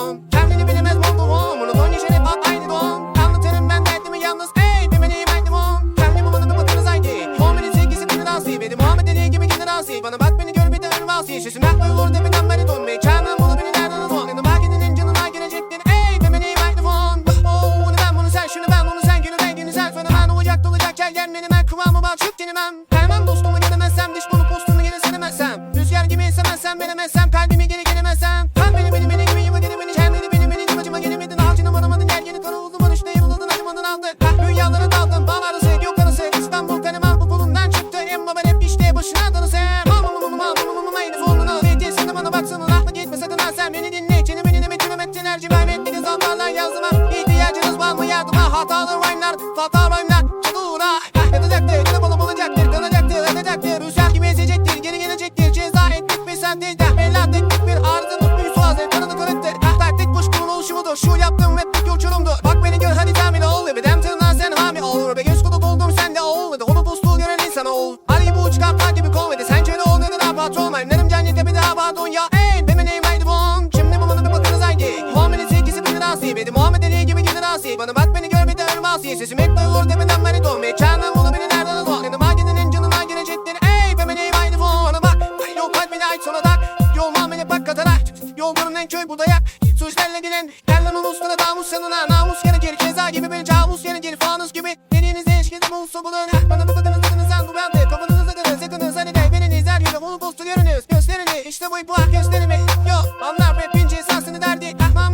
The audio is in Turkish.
fon Kendini bilemez Monoton yaşar hep hep aynı don. Anlatırım ben derdimi yalnız Ey demeliyim aynı mon Kendimi bana da bakınız haydi Muhammed'in sevgisi beni dansı Benim Muhammed dediği gibi gidin dansı Bana bak beni gör bir de ölmez Sesim aklı olur deminden beri Ve çağırmam bunu beni nereden ton Yanım hakimin canına girecektin Ey demeliyim aynı fon Oh bunu ben bunu sen şunu ben bunu sen. Günü ben günü sen Sonra ben olacak dolacak. Gel gel benim ben kıvamı bak şık denemem Vermem dostumu gelemezsem Düşmanı postumu geri sevemezsem Rüzgar gibi esemezsem veremezsem Kalbimi geri gelemezsem Yardıma Hatalı rhyme'lar Hatalı rhyme'lar Çadura Yatacaktır Yine bana bulacaktır Kanacaktır Atacaktır Rüzgar gibi ezecektir Geri gelecektir. Ceza ettik bir sen değil de Bella teknik bir arızanın büyüsü hazır Tanıdık öğretti Taktik boşluğun oluşumudur Şu yaptığım raplik uçurumdur Bak beni gör hadi tahmin ol. Ve dem tırnağı sen hami ol. Ve göz kolu doldum sen de ol. Ve de holo postu gören insan ol. Hadi bu uç kaplan gibi de sen şöyle ol Neden abat olmayayım Nerim cennete bir daha bat ya asi Sesim hep duyulur tepeden beni dövme Çağından bunu beni nereden alır Yanıma gelenin canıma gelecektin Ey be beni aynı fonuna bak Alo kalbini aç sonra tak Yolman beni bak katarak Yolların en köy bu dayak Suçlarla gelen Derlen uluslara damus sanına. Namus gerekir keza gibi bir camus gerekir Fanus gibi. Denizde eşkisi bu usul bulun. Bana bu kadını sakınız sen bu bende. Kafanızı sakınız yakınız hani de Beni izler gibi bunu postu görünüz. Gösterini işte bu ipuak gösterimi. Yok anlar ve pince esasını derdi. Ah mam